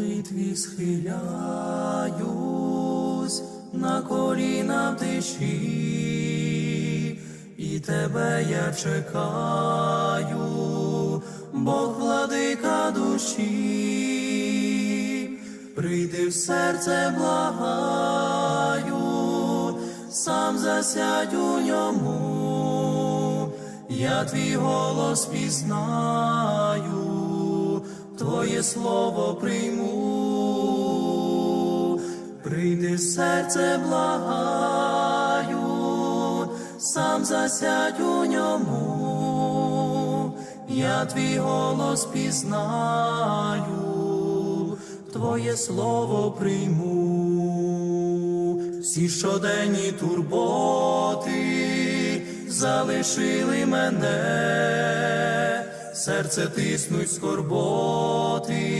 молитві схиляюсь на коліна в тиші, і тебе я чекаю, Бог владика душі, прийди в серце, благаю, сам засядь у ньому, я твій голос пізнаю, Твоє слово прийму, прийди серце, благаю, сам засядь у ньому, я твій голос пізнаю, Твоє слово прийму, всі щоденні турботи залишили мене, серце тиснуть скорботи,